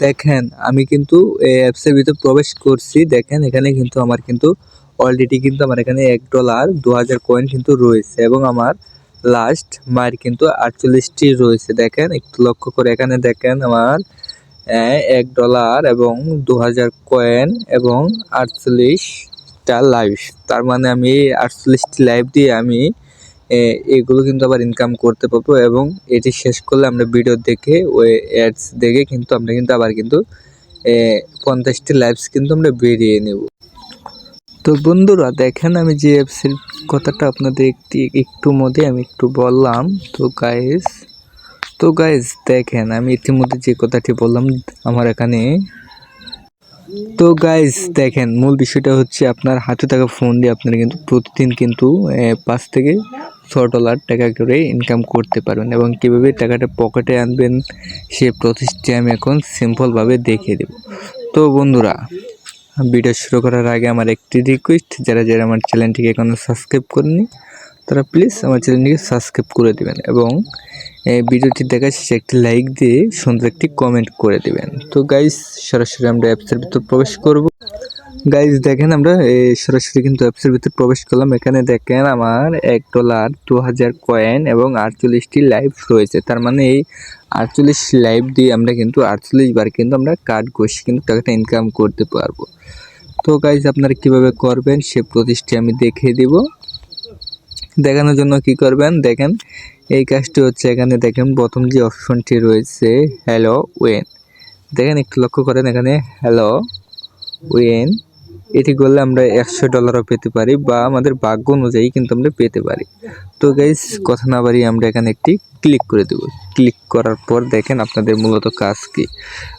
দেখেন, আমি কিন্তু এই অ্যাপসের ভিতর প্রবেশ করছি। দেখেন, এখানে কিন্তু আমার কিন্তু অলরেডি কিন্তু আমার এখানে এক ডলার দু হাজার কয়েন কিন্তু রয়েছে এবং আমার লাস্ট মার কিন্তু আটচল্লিশটি রয়েছে। দেখেন, একটু লক্ষ্য করে এখানে দেখেন আমার এক ডলার এবং দু হাজার কয়েন এবং আটচল্লিশটা লাইভ তার মানে আমি আটচল্লিশটি লাইভ দিয়ে আমি এগুলো কিন্তু আবার ইনকাম করতে পারব এবং এটি শেষ করলে আমরা ভিডিও দেখে, ওই অ্যাডস দেখে কিন্তু আমরা কিন্তু আবার কিন্তু পঞ্চাশটি লাইভস কিন্তু আমরা বেরিয়ে নেব। তো বন্ধুরা, দেখেন আমি যে অ্যাপসের কথাটা আপনাদের একটি, একটু মধ্যে আমি একটু বললাম। তো গাইস তো গাইস দেখেন আমি ইতিমধ্যে যে কথাটি বললাম আমার এখানে। তো গাইজ দেখেন মূল বিষয়টা হচ্ছে আপনার হাতে থাকা ফোন দিয়ে আপনারা কিন্তু প্রতিদিন কিন্তু পাঁচ থেকে ছ ডলার টাকা করে ইনকাম করতে পারবেন এবং কীভাবে টাকাটা পকেটে আনবেন, সে প্রসেসটি আমি এখন সিম্পলভাবে দেখিয়ে দেব। তো বন্ধুরা ভিডিও শুরু করার আগে আমার একটি রিকোয়েস্ট যারা যারা আমার চ্যানেলটিকে এখনও সাবস্ক্রাইব করেনি তারা প্লিজ আমার চ্যানেলটিকে সাবস্ক্রাইব করে দেবেন এবং এই ভিডিওটি দেখা শেষে একটি লাইক দিয়ে সুন্দর একটি কমেন্ট করে দেবেন। তো গাইস সরাসরি আমরা অ্যাপসের ভিতর প্রবেশ করব। গাইস দেখেন আমরা সরাসরি কিন্তু অ্যাপসের ভিতর প্রবেশ করলাম। এখানে দেখেন আমার এক ডলার দু হাজার কয়েন এবং আটচল্লিশটি লাইভ রয়েছে। তার মানে এই আটচল্লিশ লাইভ দিয়ে আমরা কিন্তু আটচল্লিশ বার কিন্তু আমরা কার্ড ঘষে কিন্তু টাকাটা ইনকাম করতে পারব। তো গাইজ আপনারা কীভাবে করবেন সে প্রতিষ্ঠা আমি দেখিয়ে দিব। দেখানোর জন্য কি করবেন? দেখেন, এই কাজটি হচ্ছে এখানে দেখেন, প্রথম যে অপশনটি রয়েছে হ্যালো ওয়েন দেখেন, একটু লক্ষ্য করেন এখানে হ্যালো ওয়েন এটি করলে আমরা একশো ডলারও পেতে পারি বা আমাদের ভাগ্য অনুযায়ী কিন্তু আমরা পেতে পারি। তো গাইজ কথা না বাড়িয়ে আমরা এখানে একটি ক্লিক করে দেব। ক্লিক করার পর দেখেন আপনাদের মূলত কাজ কি।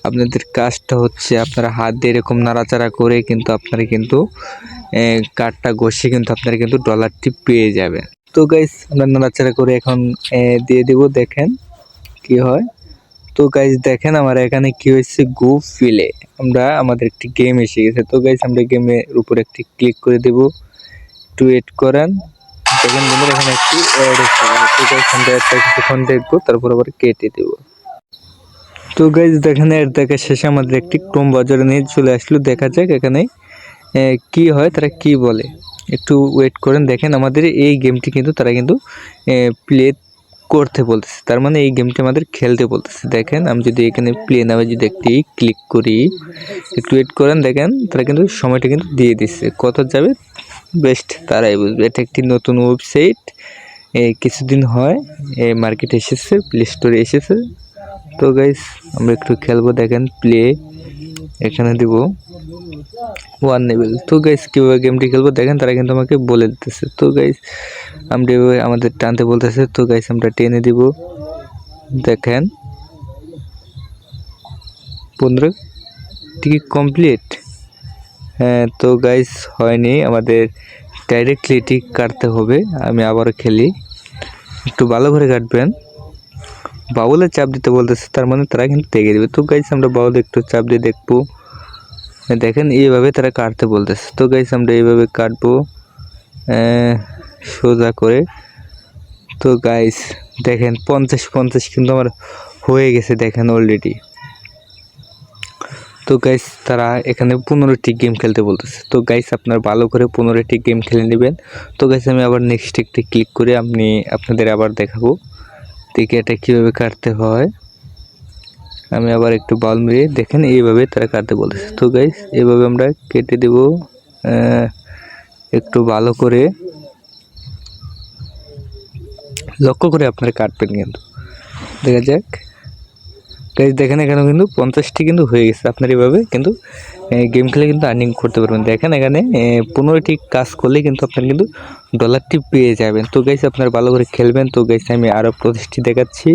আপনাদের কাজটা হচ্ছে আপনারা হাত দিয়ে এরকম নাড়াচাড়া করে কিন্তু আপনারা কিন্তু কার্ডটা ঘষে কিন্তু আপনারা কিন্তু ডলারটি পেয়ে যাবেন। তো গাইজ আমরা নাড়াচাড়া করে এখন দিয়ে দেব। দেখেন কি হয়। তো গাইজ দেখেন আমার এখানে কি হয়েছে? গো ফিলে আমরা আমাদের একটি গেম এসে গেছে। তো গাইজ আমরা গেমের উপর একটি ক্লিক করে দেব। একটু ওয়েট করেন। দেখেন বন্ধুরা, এখানে একটি অ্যাড এসে তো গাইজ আমরা কিছুক্ষণ দেখব, তারপর আবার কেটে দেবো। তো গাইজ দেখেন এর দেখা শেষে আমাদের একটি ক্রোম বাজারে নিয়ে চলে আসলো। দেখা যাক এখানে কি হয়, তারা কি বলে। একটু ওয়েট করেন। দেখেন আমাদের এই গেমটি কিন্তু, তারা কিন্তু প্লে করতে বলতেছে। তার মানে এই গেমটি আমাদের খেলতে বলতেছে। দেখেন, আমি যদি এখানে প্লে নামে যদি একটি ক্লিক করি, একটু ওয়েট করেন, দেখেন, তারা কিন্তু সময়টা কিন্তু দিয়ে দিচ্ছে। কত যাবে? বেস্ট তারাই বুঝবে। এটা একটি নতুন ওয়েবসাইট কিছুদিন হয়, এ মার্কেটে এসেছে প্লে স্টোরে এসেছে। তো গাইস আমরা একটু খেলব, দেখেন প্লে এখানে দিব ওয়ান লেভেল তো গাইস কীভাবে গেমটি খেলব দেখেন, তারা কিন্তু আমাকে বলে দিতেছে। তো গাইস এভাবে আমাদের টানতে বলতেছে, তো গাইস আমরা টেনে দিব। দেখেন। পনেরো টিকিট কমপ্লিট হ্যাঁ তো গাইস হয়নি। আমাদের ডাইরেক্টলি টিক কাটতে হবে। আমি আবারও খেলি। একটু ভালো করে কাটবেন। বাউলে চাপ দিতে বলতেছে, তার মানে তারা কিন্তু দেখে দেবে। তো গাইস আমরা বাউলে একটু চাপ দিয়ে দেখব। দেখেন, এইভাবে তারা কাটতে বলতেছে। তো গাইস আমরা এইভাবে কাটবো। সোজা করে। তো গাইস দেখেন, পঞ্চাশ পঞ্চাশ কিন্তু আমার হয়ে গেছে, দেখেন অলরেডি তো গাইস তারা এখানে পনেরোটি গেম খেলতে বলতেছে। তো গাইস আপনার ভালো করে পনেরোটি গেম খেলে নেবেন। তো গাইস আমি আবার নেক্সট একটি ক্লিক করে আপনি, আপনাদের আবার দেখাবো। দেখি এটা কীভাবে কাটতে হয়, আমি আবার একটু বাল মেরে দেখেন এইভাবে তারা কাটতে বলেছে তো গাইস এভাবে আমরা কেটে দেব একটু ভালো করে। লক্ষ্য করে আপনারা কাটবেন কিন্তু। দেখা যাক। গাইজ দেখেন এখানে কিন্তু পঞ্চাশটি কিন্তু হয়ে গেছে, আপনার এভাবে কিন্তু গেম খেলে কিন্তু আর্নিং করতে পারবেন। দেখেন এখানে পনেরোটি কাজ করলে কিন্তু আপনার কিন্তু ডলারটি পেয়ে যাবেন। তো গাইজ আপনারা ভালো করে খেলবেন। তো গাইজ আমি আরও প্রতিষ্ঠি দেখাচ্ছি।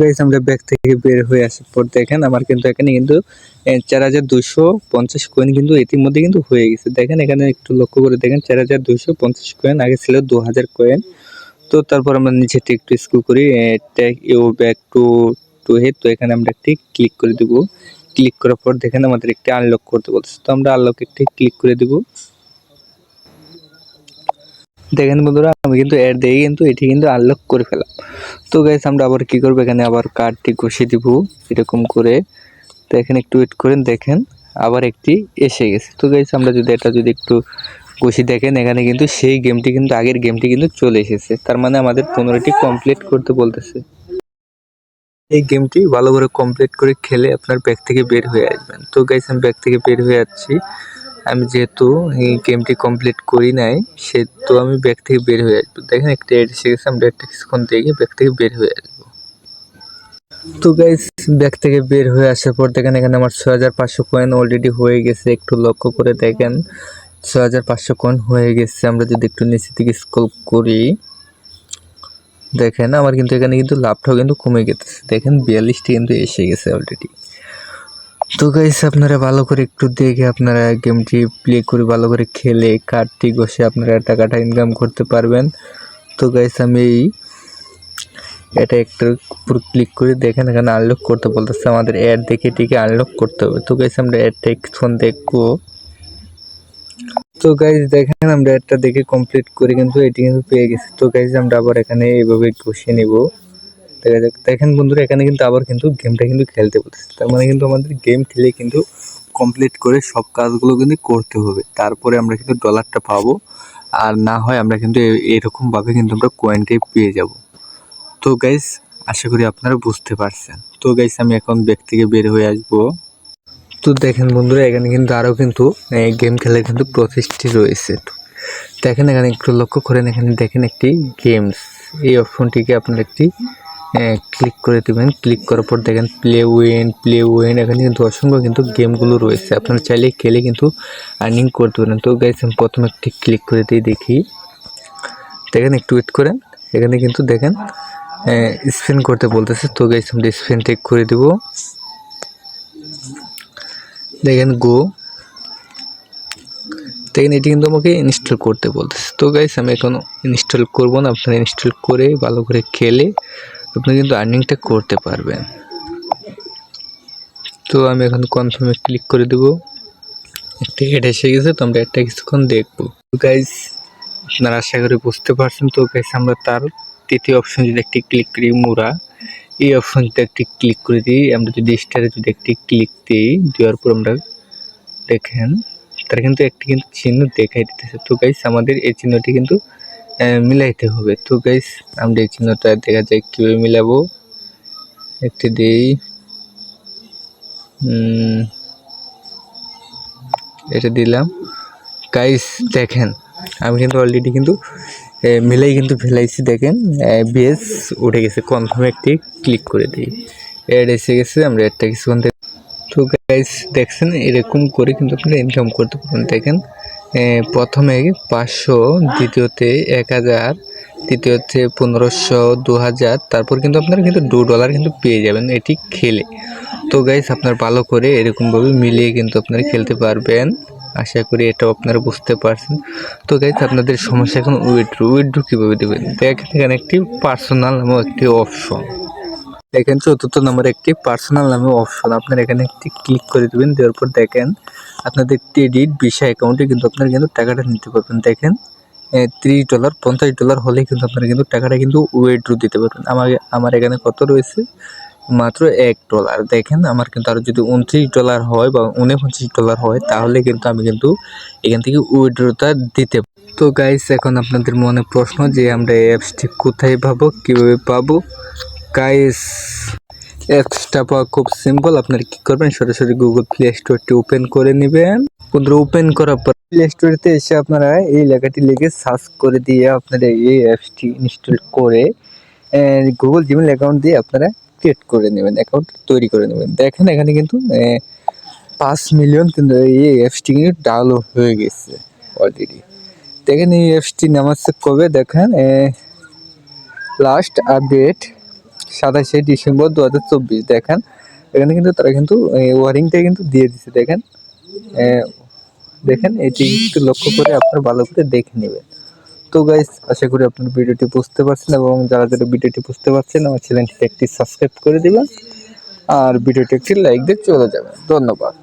গাইজ আমরা ব্যাগ থেকে বের হয়ে আসার পর দেখেন, আমার কিন্তু এখানে কিন্তু চার হাজার দুশো পঞ্চাশ কয়েন কিন্তু ইতিমধ্যে কিন্তু হয়ে গেছে। দেখেন এখানে একটু লক্ষ্য করে দেখেন, চার হাজার দুশো পঞ্চাশ কয়েন আগে ছিল দু হাজার কয়েন তো তারপর আমরা নিচেটা একটু স্কুল করি tag you back to to head তো এখানে আমরা একটি ক্লিক করে দেব। ক্লিক করার পর দেখেন আমাদের একটি আনলক করতে বলছে তো আমরা আনলক একটি ক্লিক করে দেব। দেখেন বন্ধুরা, আমি কিন্তু অ্যাড দিয়ে কিন্তু এটি কিন্তু আনলক করে ফেলাম। তো গাইস আমরা আবার কি করব? এখানে আবার কার্ডটি ঘষে দিব, এরকম করে। তো দেখেন একটু ওয়েট করেন, দেখেন আবার একটি এসে গেছে। তো গাইস আমরা যদি এটা যদি একটু কষি দেখেন, এখানে কিন্তু সেই গেমটি কিন্তু আগের গেমটি কিন্তু চলে এসেছে। তার মানে আমাদের পনেরোটি কমপ্লিট করতে বলতেছে। এই গেমটি ভালো করে কমপ্লিট করে খেলে আপনার ব্যাগ থেকে বের হয়ে আসবেন। তো গাইস আমি ব্যাগ থেকে বের হয়ে যাচ্ছি। আমি যেহেতু এই গেমটি কমপ্লিট করি নাই, সেহেতু আমি ব্যাগ থেকে বের হয়ে আসব। দেখেন, একটা এড এসে গেছে আমরা একটা কিছুক্ষণ থেকে ব্যাগ থেকে বের হয়ে আসব। তো গাইস ব্যাগ থেকে বের হয়ে আসার পর দেখেন, এখানে আমার ছয় হাজার পাঁচশো কয়েন অলরেডি হয়ে গেছে। একটু লক্ষ্য করে দেখেন, ছয় হাজার পাঁচশো কয়েন হয়ে গেছে। আমরা যদি একটু নিচের দিকে স্ক্রল করি দেখেন, আমার কিন্তু এখানে কিন্তু লাভটাও কিন্তু কমে গেছে দেখেন, বিয়াল্লিশটি কিন্তু এসে গেছে অলরেডি তো গাইস আপনারা ভালো করে একটু দেখে আপনারা গেমটি প্লে করে ভালো করে খেলে কার্ডটি ঘষে আপনারা টাকাটা ইনকাম করতে পারবেন। তো গাইস আমি এই, এটা একটা উপর ক্লিক করে দেখেন, এখানে আনলক করতে বলতেছে, আমাদের অ্যাড দেখে এটিকে আনলক করতে হবে। তো গাইস আমরা অ্যাডটা কিছুক্ষণ দেখব। তো গাইজ দেখেন আমরা একটা দেখে কমপ্লিট করে, কিন্তু এটি কিন্তু পেয়ে গেছি। তো গাইজ আমরা আবার এখানে এইভাবে বসিয়ে নিব। দেখা যাক, দেখেন বন্ধুরা, এখানে কিন্তু আবার কিন্তু গেমটা কিন্তু খেলতে বলতেছে। তার মানে কিন্তু আমাদের গেম খেলে কিন্তু কমপ্লিট করে সব কাজগুলো কিন্তু করতে হবে। তারপরে আমরা কিন্তু ডলারটা পাবো। আর না হয় আমরা কিন্তু এরকমভাবে কিন্তু আমরা কয়েনটাই পেয়ে যাব। তো গাইজ আশা করি আপনারা বুঝতে পারছেন। তো গাইজ আমি এখন ব্যাগ থেকে বের হয়ে আসব। তো দেখেন বন্ধুরা, এখানে কিন্তু আরও কিন্তু গেম খেলার কিন্তু প্রসেসটি রয়েছে। দেখেন এখানে একটু লক্ষ্য করেন, এখানে দেখেন একটি গেমস এই অপশনটিকে আপনার একটি ক্লিক করে দেবেন। ক্লিক করার পর দেখেন প্লে উইন প্লে উইন এখানে কিন্তু অসংখ্য কিন্তু গেমগুলো রয়েছে। আপনারা চাইলে খেলে কিন্তু আর্নিং করতে পারেন তো গাইস আমি প্রথমে একটি ক্লিক করে দিয়ে দেখি। দেখেন একটু ওয়েট করেন। এখানে কিন্তু দেখেন স্পেন করতে বলতেছে। তো গাইস আমরা স্পেন টেক করে দেবো। দেখেন গো। দেখেন, এটি কিন্তু আমাকে ইনস্টল করতে বলতেছে। তো গাইস আমি এখন ইনস্টল করব না। আপনারা ইনস্টল করে ভালো করে খেলে আপনি কিন্তু আর্নিংটা করতে পারবেন। তো আমি এখন কনফার্মে ক্লিক করে দেব। একটা হেড এসে গেছে, তো আমরা একটা কিছুক্ষণ দেখব। তো গাইস আপনারা আশা করি বুঝতে পারছেন। তো গাইস আমরা তার তৃতীয় অপশন যদি একটি ক্লিক করি, মুরা। এই অপশনটা একটি ক্লিক করে দিই। আমরা যদি স্টারে যদি একটি ক্লিক দিই, দেওয়ার পর আমরা দেখেন, তার কিন্তু একটি কিন্তু চিহ্ন দেখাই দিতেছে। তো গাইস আমাদের এই চিহ্নটি কিন্তু মিলাইতে হবে। তো গাইস আমরা এই চিহ্নটা দেখা যায় কীভাবে মিলাবো। একটি দিই। এটা দিলাম। গাইস দেখেন, আমি কিন্তু অলরেডি কিন্তু মিলাই কিন্তু ফেলাইছি, দেখেন। বেস উঠে গেছে। কনফার্ম একটি ক্লিক করে দিই। অ্যাড এসে গেছে, আমরা একটা কিছুক্ষণ তো গাইস দেখছেন, এরকম করে কিন্তু আপনারা ইনকাম করতে পারেন দেখেন প্রথমে পাঁচশো, দ্বিতীয়তে এক হাজার, তৃতীয়তে পনেরোশো, দু হাজার, তারপর কিন্তু আপনারা কিন্তু দু ডলার কিন্তু পেয়ে যাবেন এটি খেলে। তো গাইস আপনার ভালো করে এরকমভাবে মিলিয়ে কিন্তু আপনারা খেলতে পারবেন। আশা করি এটাও আপনারা বুঝতে পারছেন। তো গাইস আপনাদের সমস্যা এখন উইথড্রো উইথড্রো কীভাবে দেবেন? দেখেন এখানে একটি পার্সোনাল নামে একটি অপশন দেখেন, চতুর্থ নম্বরে একটি পার্সোনাল নামে অপশন আপনার এখানে একটি ক্লিক করে দেবেন, দেওয়ার পর দেখেন, আপনাদের ক্রেডিট ভিসা অ্যাকাউন্টে কিন্তু আপনারা কিন্তু টাকাটা নিতে পারবেন। দেখেন ত্রিশ ডলার পঞ্চাশ ডলার হলে কিন্তু আপনারা কিন্তু টাকাটা কিন্তু উইথড্রো দিতে পারবেন। আমার আমার এখানে কত রয়েছে? মাত্র এক ডলার দেখেন, আমার কিন্তু আরও যদি উনত্রিশ ডলার হয় বা উনপঞ্চাশ ডলার হয়, তাহলে কিন্তু আমি কিন্তু এখান থেকে উইড্রোটা দিতে তো গাইস এখন আপনাদের মনে প্রশ্ন যে আমরা অ্যাপসটি কোথায় পাবো, কীভাবে পাবো? গাইস অ্যাপসটা পাওয়া খুব সিম্পল আপনারা কি করবেন? সরাসরি গুগল প্লে স্টোরটি ওপেন করে নেবেন। বন্ধুরা ওপেন করার পর প্লে স্টোরেতে এসে আপনারা এই লেখাটি লিখে সার্চ করে দিয়ে আপনারা এই অ্যাপসটি ইনস্টল করে গুগল জিমেল অ্যাকাউন্ট দিয়ে আপনারা ক্রিয়েট করে নেবেন অ্যাকাউন্ট তৈরি করে নেবেন। দেখেন এখানে কিন্তু পাঁচ মিলিয়ন কিন্তু এই অ্যাপসটি কিন্তু ডাউনলোড হয়ে গেছে অলরেডি দেখেন এই অ্যাপসটি নামাচ্ছে কবে? দেখেন লাস্ট আপডেট সাতাশে ডিসেম্বর দু হাজার চব্বিশ। দেখেন, এখানে কিন্তু তারা কিন্তু ওয়ারিংটা কিন্তু দিয়ে দিচ্ছে দেখেন দেখেন, এটি একটু লক্ষ্য করে আপনারা ভালো করে দেখে নেবেন। তো গাইস আশা করি আপনার ভিডিওটি বুঝতে পারছেন এবং যারা যারা ভিডিওটি বুঝতে পারছেন, আমার চ্যানেলটি একটি সাবস্ক্রাইব করে দেবেন। আর ভিডিওটি একটি লাইক দিয়ে চলে যাবেন। ধন্যবাদ।